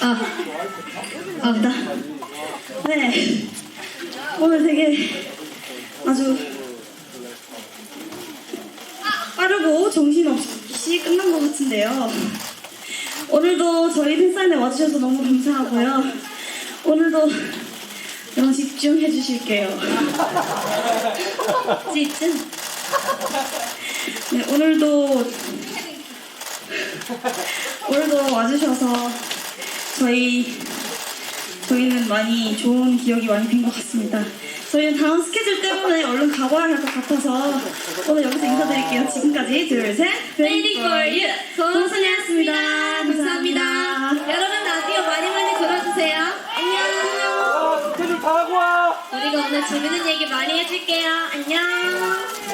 아, 맞다. 네. 오늘 되게 아주 빠르고 정신없이 끝난 것 같은데요. 오늘도 저희 팬사인회 와주셔서 너무 감사하고요. 오늘도 영어 집중해 주실게요. 집중. 네, 오늘도 오늘도 와주셔서 저희 저희는 많이 좋은 기억이 많이 된 것 같습니다. 저희는 다음 스케줄 때문에 얼른 가봐야 할 것 같아서 오늘 여기서 인사드릴게요. 지금까지 둘, 셋, Ready for you. 고은순이었습니다. 감사합니다. 여러분 라디오 많이 많이 들어주세요. 안녕. 스케줄 다 하고 와. 우리가 오늘 재밌는 얘기 많이 해줄게요. 안녕.